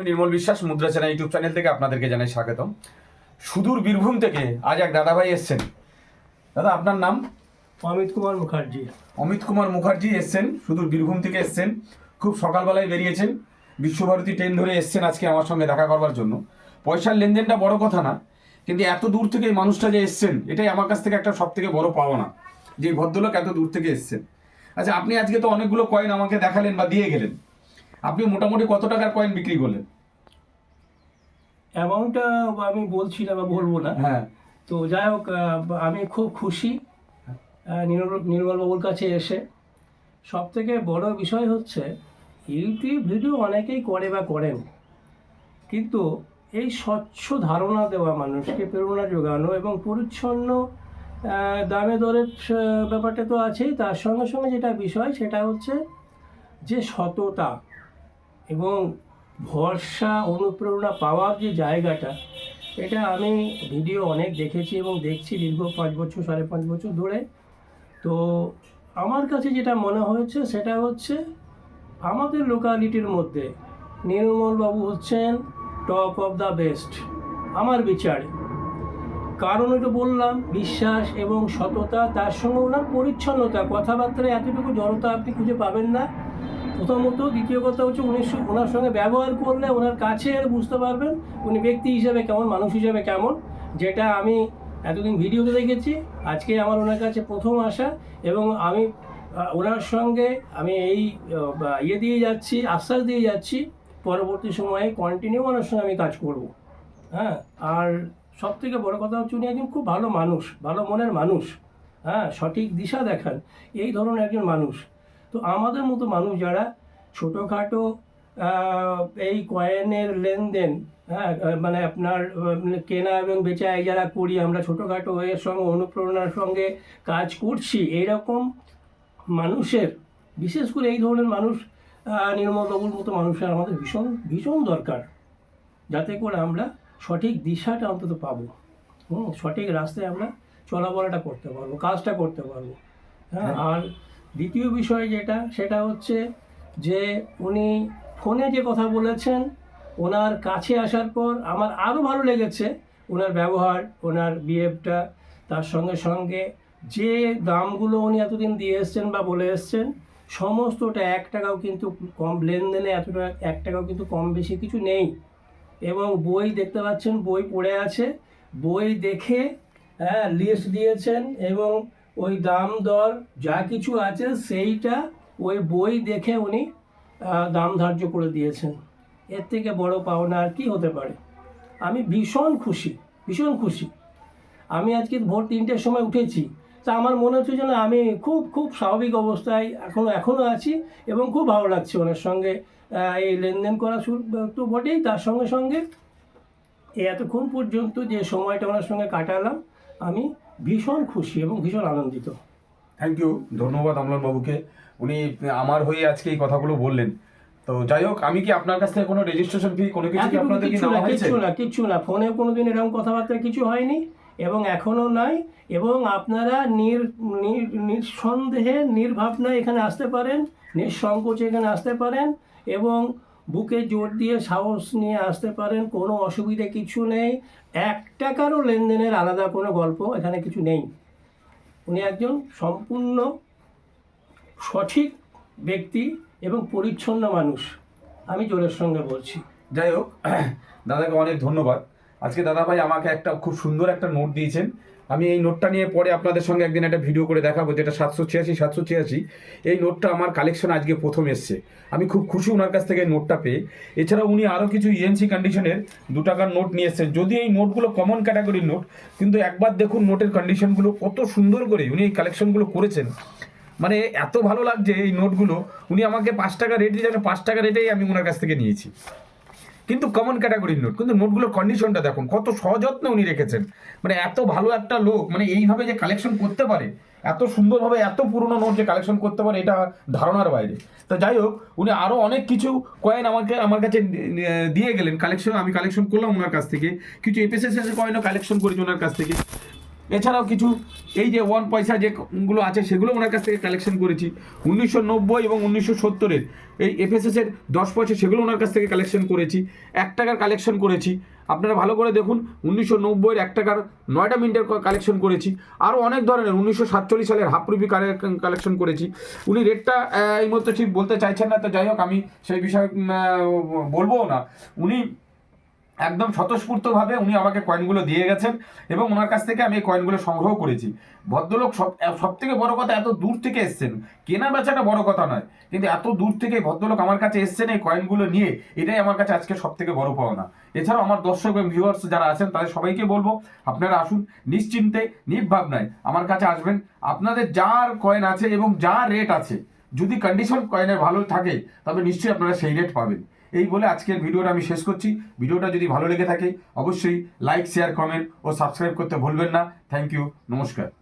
আমি নির্মল বিশ্বাস মুদ্রা চ্যানেল ইউটিউব চ্যানেল থেকে আপনাদেরকে জানাই স্বাগতম। সুদূর বীরভূম থেকে আজ এক দাদাভাই এসছেন। দাদা আপনার নাম? অমিত কুমার মুখার্জি। অমিত কুমার মুখার্জি এসছেন সুদূর বীরভূম থেকে এসছেন। খুব সকালবেলায় বেরিয়েছেন। বিশ্বভারতী ট্রেন ধরে এসছেন আজকে আমার সঙ্গে দেখা করবার জন্য। পয়সার লেনদেনটা বড় কথা না কিন্তু এত দূর থেকে এই মানুষটা যে এসছেন এটাই আমার কাছ থেকে একটা সব থেকে বড় পাওনা যে ভদ্রলোক এত দূর থেকে এসছেন। আচ্ছা আপনি আজকে তো অনেকগুলো কয়েন আমাকে দেখালেন বা দিয়ে গেলেন। আপনি মোটামুটি কত টাকার কয়েন বিক্রি করলেন? অ্যামাউন্টটা আমি বলছি না বা বলব না। হ্যাঁ। তো যাই হোক আমি খুব খুশি নির্মল নির্মলবাবুর কাছে এসে। সব থেকে বড় বিষয় হচ্ছে ইউটিউব ভিডিও অনেকেই করে বা করেন কিন্তু এই স্বচ্ছ ধারণা দেওয়া মানুষকে প্রেরণা যোগানো এবং পরিচ্ছন্ন দামে দরের ব্যাপারটা তো আছেই তার সঙ্গে সঙ্গে যেটা বিষয় সেটা হচ্ছে যে সততা। এবং ভরসা, অনুপ্রেরণা পাওয়ার যে জায়গাটা, এটা আমি ভিডিও অনেক দেখেছি এবং দেখছি দীর্ঘ পাঁচ বছর, সাড়ে পাঁচ বছর ধরে। তো আমার কাছে যেটা মনে হয়েছে, সেটা হচ্ছে আমাদের লোকালিটির মধ্যে নির্মলবাবু হচ্ছেন টপ অফ দ্য বেস্ট আমার বিচারে। কারণ এটা বললাম, বিশ্বাস এবং সততা, তার সঙ্গে ওনার পরিচ্ছন্নতা, কথাবার্তায় এতটুকু জড়তা আপনি খুঁজে পাবেন না। প্রথমত দ্বিতীয় কথা হচ্ছে উনি ওনার সঙ্গে ব্যবহার করলে ওনার কাছে বুঝতে পারবেন উনি ব্যক্তি হিসেবে কেমন, মানুষ হিসেবে কেমন। যেটা আমি এতদিন ভিডিওতে দেখেছি, আজকে আমার ওনার কাছে প্রথম আসা এবং আমি ওনার সঙ্গে আমি এই ইয়ে দিয়ে যাচ্ছি, আশ্বাস দিয়ে যাচ্ছি, পরবর্তী সময়ে কন্টিনিউ ওনার সঙ্গে আমি কাজ করব। হ্যাঁ আর সব থেকে বড় কথা হচ্ছে উনি একজন খুব ভালো মানুষ, ভালো মনের মানুষ। হ্যাঁ সঠিক দিশা দেখান। এই ধরনের একজন মানুষ। তো আমাদের মতো মানুষ যারা ছোটোখাটো এই কয়েনের লেনদেন হ্যাঁ মানে আপনার কেনা এবং বেচায় যারা করি আমরা ছোটোখাটো এর সঙ্গে অনুপ্রেরণার সঙ্গে কাজ করছি এইরকম মানুষের বিশেষ করে এই ধরনের মানুষ নির্মলবাবুর মতো মানুষের আমাদের ভীষণ ভীষণ দরকার। যাতে করে আমরা সঠিক দিশাটা অন্তত পাবো। হুম সঠিক রাস্তায় আমরা চলাফেরাটা করতে পারব কাজটা করতে পারব। হ্যাঁ। আর দ্বিতীয় বিষয় যেটা, সেটা হচ্ছে যে উনি ফোনে যে কথা বলেছেন, ওনার কাছে আসার পর আমার আরও ভালো লেগেছে ওনার ব্যবহার, ওনার বিহেভটা। তার সঙ্গে সঙ্গে যে দামগুলো উনি এতদিন দিয়ে এসছেন বা বলে এসছেন, সমস্তটা এক টাকাও কিন্তু কম লেনদেনে এতটা, এক টাকাও কিন্তু কম বেশি কিছু নেই। এবং বই দেখতে পাচ্ছেন, বই পড়ে আছে। বই দেখে হ্যাঁ লিস্ট দিয়েছেন এবং ওই দাম দর যা কিছু আছে সেইটা ওই বই দেখে উনি দাম ধার্য করে দিয়েছেন। এর থেকে বড় পাওনা আর কি হতে পারে? আমি ভীষণ খুশি ভীষণ খুশি। আমি আজকে ভোর তিনটের সময় উঠেছি, তা আমার মনে হচ্ছে যেন আমি খুব খুব স্বাভাবিক অবস্থায় এখনও এখনও আছি এবং খুব ভালো লাগছে ওনার সঙ্গে এই লেনদেন করা তো বটেই। তার সঙ্গে সঙ্গে এতক্ষণ পর্যন্ত যে সময়টা ওনার সঙ্গে কাটালাম, আমি ভীষণ খুশি এবং ভীষণ আনন্দিত। থ্যাংক ইউ ধন্যবাদ অমলান বাবুকে উনি আমার হয়ে আজকে এই কথাগুলো বললেন। তো যাই হোক আমি কি আপনার কাছ থেকে কোনো রেজিস্ট্রেশন ফি কোনো কিছু কি আপনাদের কি নেওয়া হয়েছে? কিচ্ছু না কিচ্ছু না। ফোনে কোনোদিন এরকম কথাবার্তা কিছু হয়নি এবং এখনও নাই এবং আপনারা নির নির- নিঃসন্দেহে নির্ভাবনায় এখানে আসতে পারেন নিঃসংকোচে এখানে আসতে পারেন এবং বুকে জোর দিয়ে সাহস নিয়ে আসতে পারেন, কোনো অসুবিধে কিছু নেই। এক টাকারও লেনদেনের আলাদা কোনো গল্প এখানে কিছু নেই। উনি একজন সম্পূর্ণ সঠিক ব্যক্তি এবং পরিচ্ছন্ন মানুষ। আমি জোরের সঙ্গে বলছি। যাই হোক, দাদাকে অনেক ধন্যবাদ। আজকে দাদা ভাই আমাকে একটা খুব সুন্দর একটা নোট দিয়েছেন। আমি এই নোটটা নিয়ে পরে আপনাদের সঙ্গে একদিন একটা ভিডিও করে দেখাবো, যেটা সাতশো ছিয়াশি সাতশো ছিয়াশি। এই নোটটা আমার কালেকশন আজকে প্রথম এসছে। আমি খুব খুশি ওনার কাছ থেকে নোটটা পেয়ে। এছাড়া উনি আরও কিছু E ইএনসি কন্ডিশনের দু টাকার নোট নিয়ে এসেছেন। যদি এই নোটগুলো কমন ক্যাটাগরির নোট কিন্তু একবার দেখুন নোটের কন্ডিশনগুলো কত সুন্দর করে উনি এই কালেকশনগুলো করেছেন। মানে এত ভালো লাগছে এই নোটগুলো উনি আমাকে পাঁচ টাকা রেট দিয়েছেন, পাঁচ টাকা রেটেই আমি ওনার কাছ থেকে নিয়েছি। কিন্তু কমন ক্যাটাগরির নোট কিন্তু নোটগুলোর কন্ডিশনটা দেখুন, কত সযত্নে উনি রেখেছেন। মানে এত ভালো একটা লোক মানে এইভাবে যে কালেকশন করতে পারে, এত সুন্দরভাবে এত পুরনো নোট যে কালেকশন করতে পারে, এটা ধারণার বাইরে। তো যাই হোক, উনি আরও অনেক কিছু কয়েন আমাকে, আমার কাছে দিয়ে গেলেন। কালেকশন আমি কালেকশন করলাম ওনার কাছ থেকে। কিছু এপিএসএস কয়েনও কালেকশন করেছি ওনার কাছ থেকে। এছাড়াও কিছু, এই যে ওয়ান পয়সা যেগুলো আছে, সেগুলো ওনার কাছ থেকে কালেকশন করেছি। উনিশশো নব্বই এবং উনিশশো সত্তরের, এই এফএসএস এর দশ পয়সা সেগুলো ওনার কাছ থেকে কালেকশন করেছি। এক টাকার কালেকশন করেছি। আপনারা ভালো করে দেখুন, উনিশশো নব্বইয়ের এক টাকার নয়টা মিনিটের কালেকশন করেছি। আরও অনেক ধরনের, উনিশশো সাতচল্লিশ সালের হাফ রুপি কালেকশন করেছি। উনি রেটটা এই মতো ঠিক বলতে চাইছেন না, তো যাই হোক, আমি সেই বিষয়ে বলবও না। উনি একদম স্বতঃস্ফূর্তভাবে উনি আমাকে কয়েনগুলো দিয়ে গেছেন এবং ওনার কাছ থেকে আমি এই কয়েনগুলো সংগ্রহ করেছি। ভদ্রলোক সব সব থেকে বড় কথা এত দূর থেকে এসছেন। কেনা বেচাটা বড় কথা নয়, কিন্তু এত দূর থেকে ভদ্রলোক আমার কাছে এসছেন এই কয়েনগুলো নিয়ে, এটাই আমার কাছে আজকে সব থেকে বড় পাওনা। এছাড়াও আমার দর্শক এবং ভিউয়ার্স যারা আছেন, তাদের সবাইকে বলব, আপনারা আসুন, নিশ্চিন্তে, নির্ভাবনায় আমার কাছে আসবেন। আপনাদের যার কয়েন আছে এবং যা রেট আছে, যদি কন্ডিশন কয়েনের ভালো থাকে তবে নিশ্চয়ই আপনারা সেই রেট পাবেন। এই বলে আজকের ভিডিওটা আমি শেষ করছি। ভিডিওটা যদি ভালো লেগে থাকে, অবশ্যই লাইক শেয়ার কমেন্ট ও সাবস্ক্রাইব করতে ভুলবেন না। থ্যাংক ইউ নমস্কার।